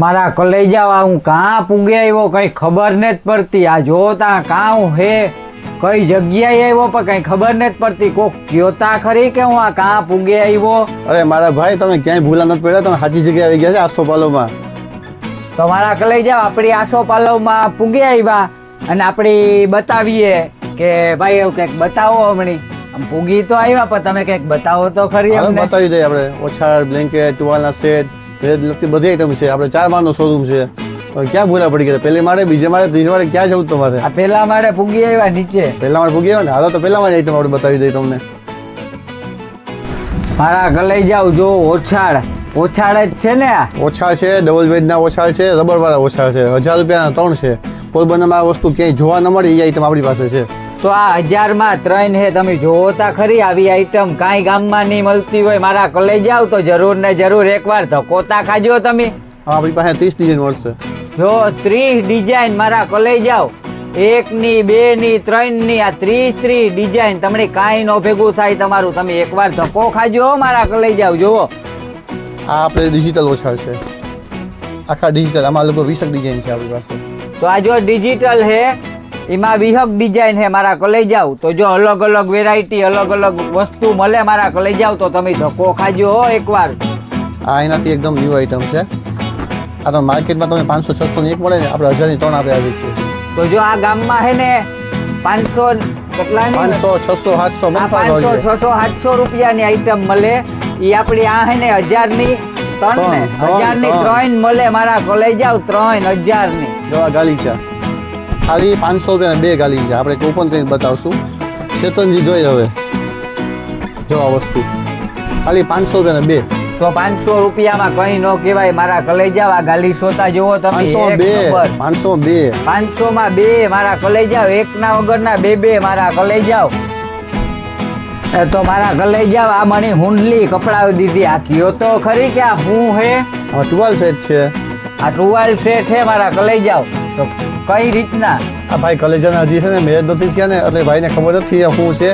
મારા કલેજાવા હું કાં પૂગે આવ્યો કઈ ખબર ને જ પડતી. આ જોતા કાં હે કઈ જગ્યાએ આવ્યો પણ કઈ ખબર ને જ પડતી. કોક ક્યોતા ખરી કે હું આ કાં પૂગે આવ્યો? અરે મારા ભાઈ તમે ક્યાંય ભૂલા નથી પડ્યા. તમે સાચી જગ્યાએ આવી ગયા છે આસોપાલોમાં તો મારા કલેજા આપણી આસો પાલવમાં પૂગે આવ્યા. અને આપણી બતાવીએ કે ભાઈ એવું કંઈક બતાવો હમણી. આમ પૂગી તો આવ્યા પણ તમે કંઈક બતાવો તો ખરી બતાવી દઈએ આપણે. ઓછા બ્લેન્કેટ ટુવાલના સેટ. લગતી બધી આઈટમ છે. આપણે ચાર માળનો શોરૂમ છે. તો ક્યાં ભૂલા પડી ગયા પહેલી માળે બીજે માળે ત્રીજે માળે ક્યાં જવું તમારે? આ પેલા માળે પૂગી આવ્યા નીચે. પહેલા માળે ભૂગી ને? હાલો તો પહેલા માળે આઈટમ આપણે બતાવી દઈએ તમને. મારા ગલાઈ જાવ જો ઓછાળ. ઓછાળ જ છે ને ઓછાળ છે ડબલ બેડના ઓછાળ છે રબરવાળા ઓછાળ છે. હજાર રૂપિયાના ત્રણ છે. પોરબંદરમાં આ વસ્તુ ક્યાંય જોવા ન મળે એ આઈટમ આપણી પાસે છે. તો આ હજારમાં ત્રણ હે તમે જોતા ખરી આવી આઈટમ કાંઈ ગામમાં નહીં મળતી હોય મારા કોલેજ જાવ તો જરૂર ને જરૂર એકવાર ધકોતા ખાજો તમે. આપણી પાસે ત્રીસ ડિઝાઇન મળશે જો ત્રીસ ડિઝાઇન મારા કલાઈ જાવ એકની બે ની ત્રણની આ ત્રીસ ત્રીસ ડિઝાઇન તમને કાંઈ નો ભેગું થાય તમારું તમે એકવાર ધક્કો ખાજો મારા કલાઈ જાવ જુઓ. આ આપણે ડિજિટલ ઓછા છે. આખા ડિજિટલ આમાં લોકો વીસ ડિઝાઇન છે આપણી પાસે. તો આ જો ડિજિટલ હે એમાં વિહક ડિઝાઇન છે મારા કલાઈ જાવ તો જો અલગ અલગ વેરાયટી અલગ અલગ વસ્તુ મળે મારા કલાઈ જાવ તો તમે ધક્કો ખાજો હો એકવાર. આ એનાથી એકદમ ન્યૂ આઈટમ છે. આ તો માર્કેટમાં તમે પાંચસો છસો ની એક મળે ને આપણે હજારની ત્રણ આપણે આવી છીએ તો જો આ ગામમાં છે ને પાંચસો કેટલા પાંચસો છસો સાતસો આ પાંચસો છસો સાતસો રૂપિયાની આઈટમ મળે. એ આપણી આ હે ને હજારની ત્રણ ને હજારની ત્રણ. મળે મારા કોલેજ જાવ ત્રણ હજારની. જવા ગાલીચા ખાલી પાંચસો રૂપિયા બે ગાલી છે. આપણે ઓપન કંઈક બતાવશું. ચેતનજી જોઈ હવે. જો આ વસ્તુ. ખાલી પાંચસો રૂપિયા બે. તો પાંચસો રૂપિયામાં કઈ ન કહેવાય. મારા કલેજ જાવ આ ગાલી સોતા જોવો તમે. પાંચસો બે. પાંચસો બે. પાંચસો માં બે મારા કલેજ જાવ એક ના વગર ના બે બે મારા કલેજ જાવ એ તો મારા કલેજ જાવ આ મને હુંડલી કપડાવી દીધી આ કયો તો ખરી કે આ હું હે? આ ટુવાલ સેટ છે. આ ટુવાલ સેટ હે મારા કલેજ જાવ તો કઈ રીતના? આ ભાઈ કલેજાના હજી છે ને મેરેજ નથી થયા ને એટલે ભાઈને ખબર નથી શું છે.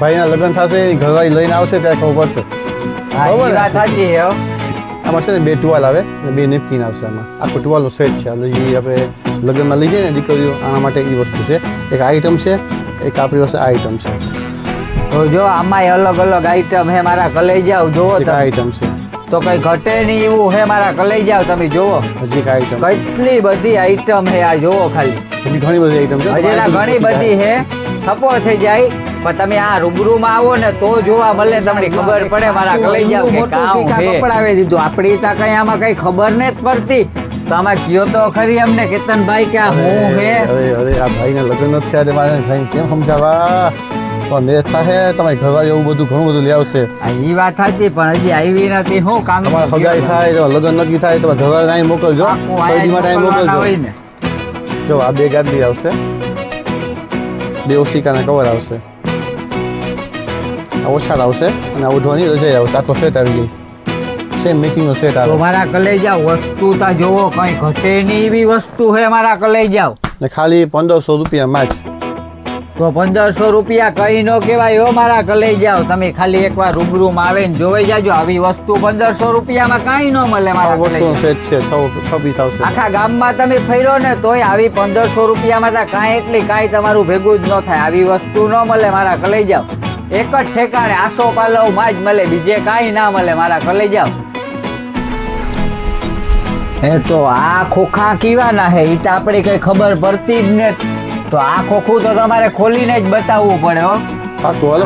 ભાઈના લગ્ન થશે એ ઘરવાળી લઈને આવશે ત્યારે ખબર પડશે. આમાં છે ને બે ટુવાલ આવે અને બે નેપકિન આવશે આમાં. આખો ટુવાલનો સેટ છે. એટલે જે આપણે લગ્નમાં લઈ જઈએ ને દીકરીઓ આના માટે એ વસ્તુ છે. એક આઈટમ છે એક આપણી પાસે આઈટમ છે. તો જો આમાં અલગ અલગ આઈટમ હે મારા કલેજ જાવ આઈટમ છે. તો કઈ ઘટે નહીં એવું હે મારા કલેજ જાવ તમે જોવો હજી કઈ આઈટમ કેટલી બધી આઈટમ હે આ જોવો ખાલી. હજી ઘણી બધી આઈટમ છે? હજી ઘણી બધી હે. થપ્પો થઈ જાય પણ તમે આ રૂબરૂમાં આવો ને તો જોવા મળે તમને ખબર પડે મારા કલાઈ જાવ કે કામ છે કપડાવી દીધું. આપણી તા કઈ આમાં કઈ ખબર ને જ પડતી. તો આમાં કયો તો ખરી અમને કેતનભાઈ કે આ હું હે? અરે અરે આ ભાઈના લગ્ન તે મારે ભાઈને. કેમ સમજાવવા તો મેચ થાય તમારી ઘરવાળી એવું બધું ઘણું બધું લઈ આવશે. એ વાત સાચી પણ હજી આવી નથી. હું કામ તમારે હગાઈ થાય તો લગ્ન નક્કી થાય તો ઘરવાળા અહીં મોકલજો. આખું ખરીદી માટે અહીં મોકલવાના મોકલજો. જો આ બે ગાદી આવશે. બે ઓશિકાના કવર આવશે. આ ઓછા આવશે અને આ ઉધવાની રજાઈ આવશે. આખો સેટ આવી ગઈ. સેમ મેચિંગનો સેટ આવે. મારા કલેજા વસ્તુ તા જોવો કઈ ઘટે નહીં એવી વસ્તુ હે મારા કલેજા ને ખાલી પંદરસો રૂપિયામાં જ તો પંદરસો રૂપિયા કઈ નો કહેવાય હો મારા કલેજા તમે ખાલી એકવાર રૂબરૂમાં આવે ને જોવાઈ જાજો. આવી વસ્તુ પંદરસો રૂપિયામાં કઈ ન મળે મારા વસ્તુ સેટ છે છ છ આવશે. આખા ગામમાં તમે ફેરો ને તોય આવી પંદરસો રૂપિયામાં તા કાંઈ એટલી કાંઈ તમારું ભેગું જ ન થાય. આવી વસ્તુ ન મળે મારા કલેજા એક જ ઠેકાણે આસો પાલવમાં જ મળે બીજે કાંઈ ના મળે મારા કલેજા હે તો આ ખોખા કીવાના હે એ તો આપણે કઈ ખબર પડતી જ ને તો આ ખોખું તો તમારે ખોલીને જ બતાવવું પડે હો.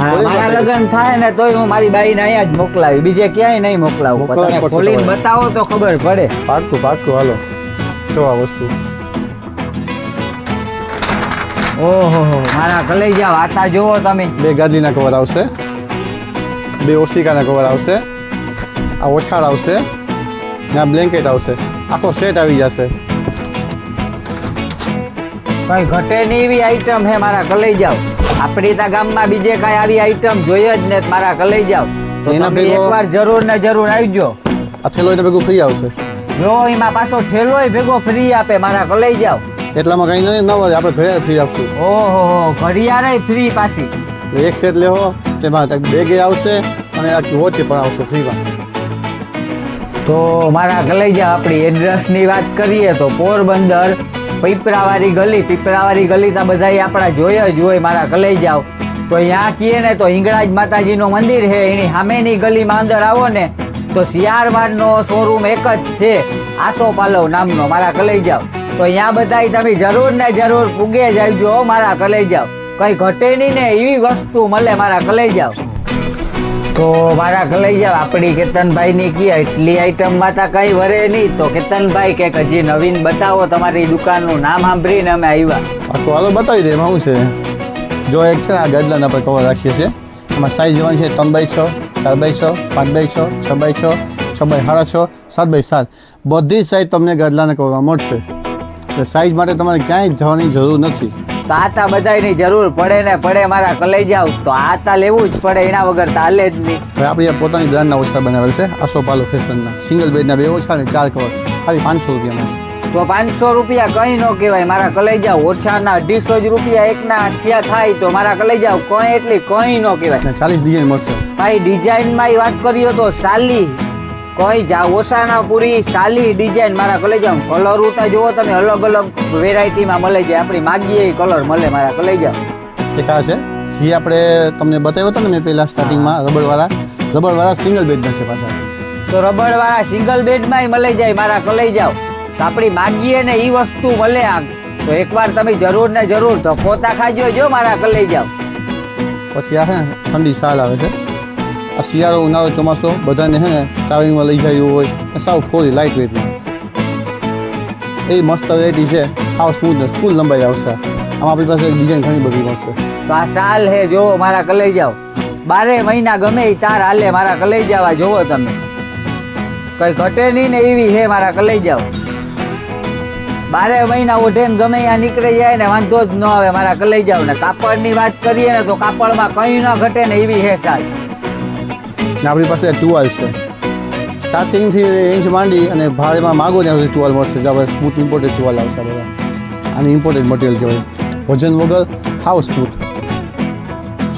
મારા લગ્ન થાય ને તોય હું મારી બાઈને અહીંયા જ મોકલાવી બીજે ક્યાંય નહીં મોકલાવું. તમે ખોલીને બતાવો તો ખબર પડે. પાકું પાકું હાલો. જો આ વસ્તુ. ઓહો મારા કલેજા વાતા જોવો તમે. બે ગાદીના કવર આવશે. બે ઓશિકાના કવર આવશે. આ ઓછાળ આવશે. ને આ બ્લેન્કેટ આવશે. આખો સેટ આવી જશે. કઈ ઘટે નહીં એવી આઈટમ હે મારા કલઈ જાવ આપણી તા ગામમાં બીજે કઈ આવી આઈટમ જોઈએ જ ને મારા કલઈ જાવ તો એના તમે ભેગો- એકવાર જરૂર ને જરૂર આવજો. આ થેલો એને ભેગું ફ્રી આવશે. જો એમાં પાછો ઠેલોય ભેગો ફ્રી આપે મારા કલઈ જાવ એટલામાં કંઈ નહીં ન હોય આપણે ઘરે ફ્રી આપશું. ઓહો હો ઘડિયાળે ફ્રી પાછી. એટલે એક સેટ લેવો તેમાં બેગે આવશે અને આ વોચે પણ આવશે ફ્રીમાં. તો મારા કલેજા આપણી એડ્રેસની વાત કરીએ તો પોરબંદર પીપરાવાળી ગલી પીપરાવાળી ગલી તો બધા આપણા જોયા જ હોય, મારા કલેજાઓ. તો અહીંયા કહીએ ને તો હિંગળાજ માતાજીનું મંદિર છે, એની સામેની ગલીમાં અંદર આવો ને તો સિયારમાનનો શોરૂમ એક જ છે, આસો પાલવ નામનો, મારા કલેજાઓ. તો અહીંયા બધા તમે જરૂર ને જરૂર પૂગે જ આવજો હો, મારા કલેજાઓ. કઈ ઘટે નહીં ને એવી વસ્તુ મળે મારા કલેજાઓ. તો મારા જાવ આપણી કેતનભાઈની કી એટલી આઈટમમાં તો કઈ વરે નહીં. તો કેતનભાઈ કે, હજી નવીન બતાવો તમારી દુકાનનું નામ સાંભળીને અમે આવ્યા. આખું હાલો બતાવી દે, એમાં શું છે? જો એક છે આ ગદલાને આપણે કવર રાખીએ છીએ. એમાં સાઈઝ જોવાની છે, ત્રણ બાય છ, ચાર બાય છ, પાંચ બાય છ છ બાય છ છ બાય સાડા છ, સાત બાય સાત. બધી સાઈઝ તમને ગદલાને કવરમાં મળશે. એટલે સાઈઝ માટે તમારે ક્યાંય જવાની જરૂર નથી. તો આતા તા બધાયની જરૂર પડે ને પડે મારા કલેજા તો આ તા લેવું જ પડે એના વગર હાલે જ નહીં. આપણે પોતાની બ્રાન્ડના ઓછા બનાવેલ છે આસો પાલો ફેશનના. સિંગલ બેડના બે ઓછા ને ચાર કવર. ખાલી પાંચસો રૂપિયામાં તો પાંચસો રૂપિયા કઈ ન કહેવાય મારા કલૈજાઓ ઓછાના અઢીસો જ રૂપિયા એકના થયા થાય તો મારા કલેજા કઈ એટલી કઈ ન કહેવાય. ચાલીસ ડિઝાઇન મળશે. ભાઈ ડિઝાઇનમાં વાત કરીએ તો સાલી કોઈ જા ઓસાના પૂરી સાલી ડિઝાઇન મારા કલેજા કલર ઉતા જુઓ તમે અલગ અલગ વેરાયટીમાં મળે છે. આપણી માગીએ કલર મળે મારા કલેજા એક આ છે. જે આપણે તમને બતાવ્યો હતો ને મેં પહેલાં સ્ટાર્ટિંગમાં રબરવાળા રબડવાળા સિંગલ બેડના છે પાછા. તો રબડવાળા સિંગલ બેડમાંય મળી જાય મારા કલેજાઓ તો આપણી માગીએ ને એ વસ્તુ મળે આ તો એકવાર તમે જરૂર ને જરૂર તો પોતા ખાજો જો મારા કલેજાઓ પછી આ હે ઠંડી સાલ આવે છે. આ શિયાળો, ઉનાળો ચોમાસો, બધાને છે ને ટ્રાવેલિંગમાં લઈ જાય હોય ને સાવ ફોરી લાઇટ વેટમાં એ મસ્ત વેરાયટી છે. સાવ સ્મૂથનેસ ફૂલ લંબાઈ આવશે. આમાં આપણી પાસે ડિઝાઇન ઘણી બધી મળશે. તો આ શાલ હે જોવો મારા કલેજાઓ. બારે મહિના ગમે એ તાર હાલે, મારા કલેજાવા જોવો તમે. કઈ ઘટે નહીં ને એવી હે મારા કલેજાઓ. બારે મહિના ઓઢે ને ગમે ત્યાં નીકળી જાય ને વાંધો જ ન આવે મારા કલેજાઓ ને કાપડની વાત કરીએ ને તો કાપડમાં કઈ ન ઘટે ને એવી હે સાલ. ને આપણી પાસે ટુવાલ છે. સ્ટાર્ટિંગથી ઇંચ માંડી અને ભાડેમાં માગો ત્યાં સુધી ટુવાલ મળશે. આપણે સ્મૂથ ઇમ્પોર્ટેડ ટુવાલ આવશે બધા. આની ઇમ્પોર્ટેડ મટીરિયલ કહેવાય. વજન વગર હાવ સ્મૂથ.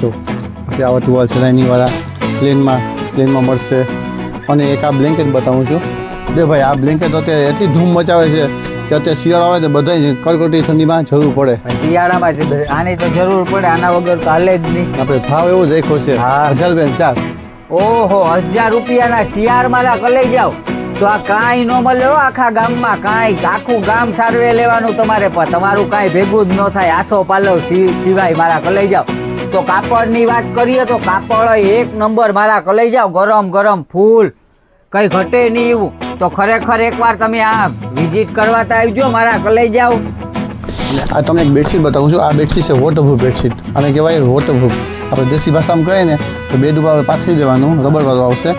જો પછી આવા ટુવાલ છે લાઇનિંગવાળા. પ્લેનમાં પ્લેનમાં મળશે. અને એક આ બ્લેન્કેટ બતાવું છું. બે ભાઈ આ બ્લેન્કેટ અત્યારે એટલી ધૂમ મચાવે છે કે અત્યારે શિયાળો આવે તો બધાય કડકડતી ઠંડીમાં જરૂર પડે. શિયાળામાં આની તો જરૂર પડે આના વગર તો હાલે જ નહીં. આપણે ભાવ એવો દેખો છે. હા. હજાર બેન ચાર ઓહો, હજાર રૂપિયાના શિયાળ મારા કલઈ જાઓ. તો આ કાંઈ ન મળે આખા ગામમાં, કાંઈ આખું ગામ સારવે લેવાનું તમારે પણ. તમારું કાંઈ ભેગું જ ન થાય. આસો પાલવ સિવાય મારા કલઈ જાઓ. તો કાપડની વાત કરીએ તો કાપડ એક નંબર મારા કલઈ જાવ ગરમ ગરમ ફૂલ. કંઈ ઘટે નહીં એવું. તો ખરેખર એકવાર તમે આ વિઝિટ કરવા તો આવજો મારા કલઈ જાવ આ તમને એક બેડશીટ બતાવું છું. આ બેડશીટ છે વોટરપ્રૂફ બેડશીટ. અને કહેવાય વોટરપ્રૂફ આપણે દેશી ભાષામાં કહીએ ને, તો બે ડૂબા આપણે પાથરી દેવાનું રબરવાળું આવશે.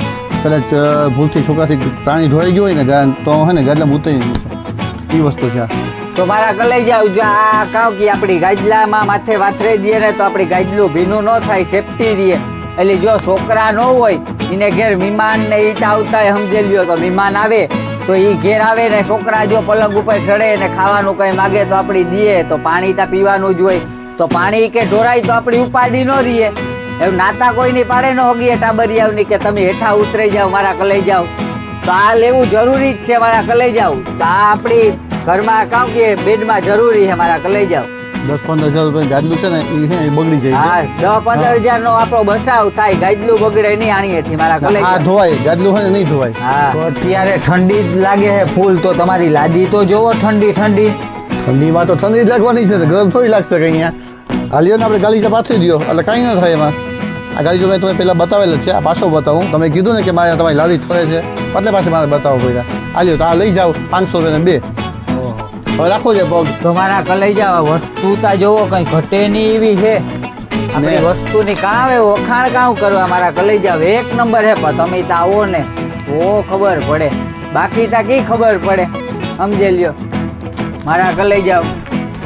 કદાચ ભૂલથી છોકરાથી પ્રાણી ઢોળાઈ ગયું હોય ને તો હે ને ગાદલા ઉતરી છે. એ વસ્તુ છે તો મારા કલાઈ જાવ જો આ કાવ કે આપણી ગાજલામાં માથે વાથરે દઈએ ને, તો આપણી ગાજલું ભીનું ન થાય, સેફટી રહીએ એટલે જો છોકરા ન હોય, એને ઘેર મહેમાન ને ઈટ આવતા સમજી લ્યો, તો મહેમાન આવે. તો એ ઘેર આવે ને, છોકરા જો પલંગ ઉપર ચડે ને ખાવાનું કઈ માગે તો આપણી દઈએ, તો પાણી તા પીવાનું જ હોય. તો પાણી કે ઢોરાય તો આપણી ઉપાધિ ન રહીએ. એવું નાતા કોઈની પાડે ન હોગીએ ટાબરિયાવની કે તમે હેઠા ઉતરી જાઓ મારા કલઈ જાઓ. તો આ લેવું જરૂરી જ છે મારા કલઈ જાવ તો આ આપણી ઘરમાં કાઉ કે બેડમાં જરૂરી છે મારા કલઈ જાવ દસ પંદર હજાર રૂપિયા ગાદલું છે ને એ છે એ બગડી જાય. હા દસ પંદર હજાર નો આપણો બસાવ થાય ગાજલું બગડે નહીં આણીએથી મારા કલઈ હા ધોવાય ગાદલું હોય ને નહીં ધોવાય. હા. તો અત્યારે ઠંડી જ લાગે છે ફૂલ તો તમારી લાદી તો જોવો ઠંડી ઠંડી. ઠંડીમાં તો ઠંડી જ લાગવાની છે ગરમ થોડી લાગશે કંઈ અહીંયા. હાલીઓ ને આપણે ગાલીચા પાથરી દો એટલે કાંઈ ન થાય એમાં. આ ગાલીચો મેં તમે પહેલાં બતાવેલ છે આ પાછો બતાવું. તમે કીધું ને કે મારે તમારી લાદી ઠરે છે એટલે પાસે મારે બતાવો પડ્યા. હાલ્યો તો આ લઈ જાઓ પાંચસો રૂપિયા બે. હવે રાખો છે પગ. તમારા મારા કલઈ જાવ વસ્તુ તા જોવો કઈ ઘટે નહીં એવી છે. આપણી ને- વસ્તુની કાવે વખાણ કામ કરવા મારા કલઈ જાવ એક નંબર હે પણ તમે તા આવો ને ઓ ખબર પડે. બાકી તા કી ખબર પડે? સમજે લ્યો. મારા કલઈ જાવ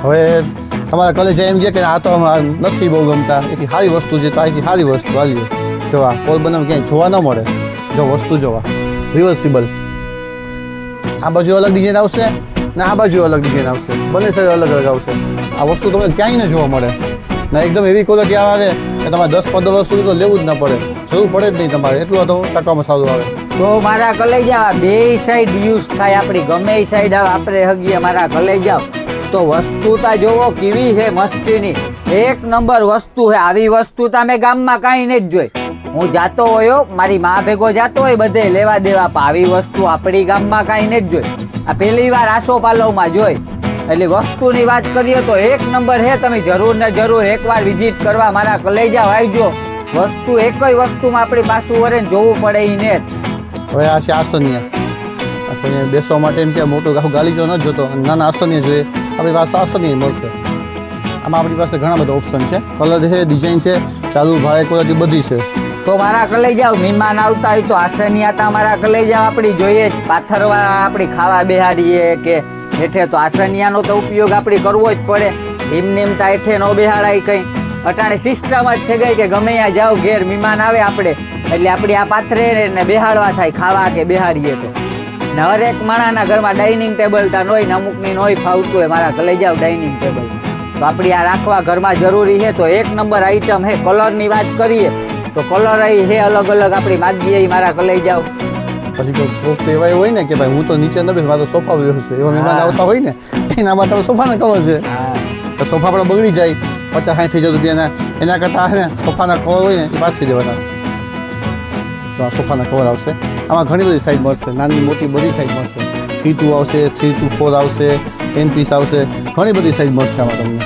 હવે તમારા કોલેજ એમ છે કે આ તો નથી બહુ ગમતા. એથી સારી વસ્તુ છે તો અહીંથી સારી વસ્તુ આવી જોવા, પોલ બનાવ ક્યાંય જોવા ન મળે. જો વસ્તુ જોવા. રિવર્સિબલ આ બાજુ અલગ ડિઝાઇન આવશે ને આ બાજુ અલગ ડિઝાઇન આવશે. બંને સાઈડ અલગ અલગ આવશે. આ વસ્તુ તમને ક્યાંય ન જોવા મળે. ને એકદમ એવી ક્વોલિટી આવે કે તમારે દસ પંદર સુધી તો લેવું જ ન પડે. જરૂર પડે જ નહીં તમારે. એટલું તો ટકામાં સારું આવે. તો મારા કલેજા બે સાઈડ યુઝ થાય આપણી. ગમે એ સાઈડ આપણે હગીએ મારા કલેજા તો વસ્તુતા જોવો કેવી છે મસ્તીની. એક નંબર વસ્તુ છે. આવી વસ્તુ તમે ગામમાં કાંઈ નહીં જોઈ. હું જાતો હોયો મારી મા ભેગો જાતો હોય બધે લેવા દેવા, પણ આવી વસ્તુ આપણી ગામમાં કાંઈ નથી જોઈ. આ પહેલી વાર આસો પાલવમાં જોઈ. એટલે વસ્તુની વાત કરીએ તો એક નંબર છે, તમે જરૂર ને જરૂર એકવાર વિઝિટ કરવા મારા કલેજા આવજો વસ્તુ એકય વસ્તુમાં આપણી પાછું વરે જોવું પડે એ ને. હવે આ છે આસોનિયા. આપણને બેસવા માટે મોટું ગાલીજો ન જોતો. નાના આસોનિયા જોઈએ. આપણી પાસે આસનિયા મળશે. આમાં આપણી પાસે ઘણા બધા ઓપ્શન છે. કલર છે ડિઝાઇન છે, ચાલુ ભાઈ ક્વોલિટી બધી છે. તો મારા કલે જાવ મહેમાન આવતા હોય તો આસનિયા તા મારા કલે જાવ આપણી જોઈએ જ પાથરવા, આપણી ખાવા બેહાડીએ કે હેઠે તો આસનિયાનો તો ઉપયોગ આપણી કરવો જ પડે. એમ તા હેઠે ન બેહાડાય કંઈ. અટાણે સિસ્ટમ જ થઈ ગઈ કે ગમે ત્યાં જાવ ઘેર મહેમાન આવે આપણે. એટલે આપણી આ પાથરે ને બેહાડવા થાય, ખાવા કે બેહાડીએ તો. ને હરેક માણાના ઘરમાં ડાઇનિંગ ટેબલ તા નોય ને અમુકની નોય ફાવતું હોય. મારા લઈ જાવ ડાઇનિંગ ટેબલ તો આપણી આ રાખવા ઘરમાં જરૂરી છે તો એક નંબર આઈટમ હે કલરની વાત કરીએ તો કલર હે અલગ અલગ આપણી માગીએ મારા લઈ જાવ પછી કોઈ કોક એવા હોય ને કે ભાઈ હું તો નીચે ન બેસ મારો સોફા બેસું છું. એવા મહેમાન આવતા હોય ને એના માટે સોફાને કવર છે. તો સોફા પણ બગડી જાય. પચાસ સાઠ હજાર રૂપિયાના એના કરતાં સોફાના કવર હોય ને એ પાછી દેવાના તો આ સોફાના કવર આવશે. આમાં ઘણી બધી સાઇઝ મળશે. નાની મોટી બધી સાઇઝ મળશે. થ્રી ટુ આવશે થ્રી ટુ ફોર આવશે ટેન પીસ આવશે. ઘણી બધી સાઇઝ મળશે આમાં તમને.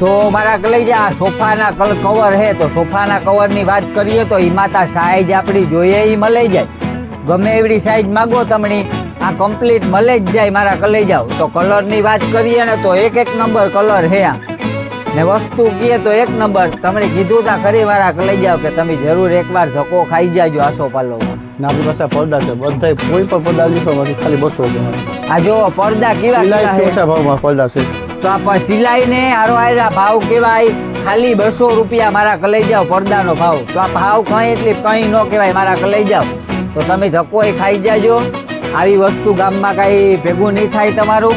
તો મારા લઈ જા સોફાના કવર હે તો સોફાના કવરની વાત કરીએ તો ઈ માતા સાઈઝ આપણી જોઈએ એ મળી જાય ગમે એવડી સાઇઝ માગો તમને, આ કમ્પ્લીટ મળે જ જાય મારા કલઈ જાઓ તો કલરની વાત કરીએ ને તો એક એક નંબર કલર હે આ. ને વસ્તુ કીએ તો એક નંબર. તમને કીધું તા ખરી મારા લઈ જાવ કે તમે જરૂર એકવાર ધક્કો ખાઈ જાજો આસો પાલો ને આપણી પાસે પડદા છે. બધા કોઈ પણ પડદા લીધો નથી ખાલી બસો રૂપિયામાં આ જો પડદા કેવા સિલાઈ છે. ઓછા ભાવમાં પડદા છે. તો આ સિલાઈ ને હારો હારા ભાવ કેવાય ખાલી બસો રૂપિયા મારા કલઈ જાવ પડદાનો ભાવ. તો આ ભાવ કઈ એટલે કઈ ન કહેવાય મારા કલઈ જાવ તો તમે ધક્કો ખાઈ જાજો. આવી વસ્તુ ગામમાં કઈ ભેગું નહીં થાય તમારું.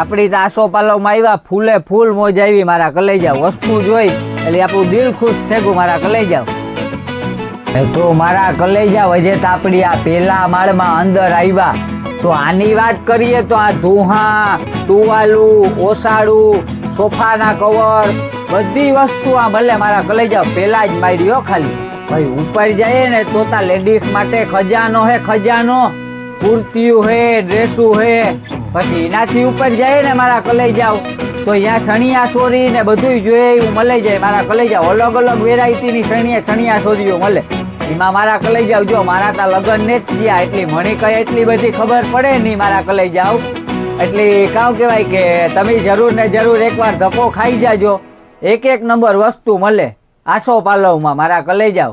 આપણી તો આસો પાલવમાં આવ્યા ફૂલે ફૂલ મોજ આવી મારા કલેજા વસ્તુ જોઈ, એટલે આપણું દિલ ખુશ થઈ ગયું મારા કલેજા તો મારા કલેજા વજે તાપડી આ પેલા માળમાં અંદર આવ્યા તો આની વાત કરીએ તો આ ધુહા, ટુવાલું ઓસાડું સોફાના કવર, બધી વસ્તુ આ ભલે મારા કલેજા પેલા જ માર્યો ખાલી. ભાઈ, ઉપર જઈએ ને તો તા લેડીઝ માટે ખજાનો હે, ખજાનો. કુર્તીયું હે, ડ્રેસું હે. પછી એનાથી ઉપર જાય ને મારા કલેઈ જાવ તો અહીંયા સણિયા સોરી ને બધું જોઈએ એવું મળે જાય. મારા કલેઈ જાવ અલગ અલગ વેરાયટીની સણિયા સણિયા સોરીઓ મળે એમાં મારા કલેઈ જાવ જો મારા તા લગ્ન ને જ થયા, એટલી મને કઈ એટલી બધી ખબર પડે નહીં મારા કલેઈ જાવ એટલે કાં કહેવાય કે તમે જરૂર ને જરૂર એકવાર ધક્કો ખાઈ જાજો. એક એક નંબર વસ્તુ મળે આસો પાલવમાં મારા કલેઈ જાવ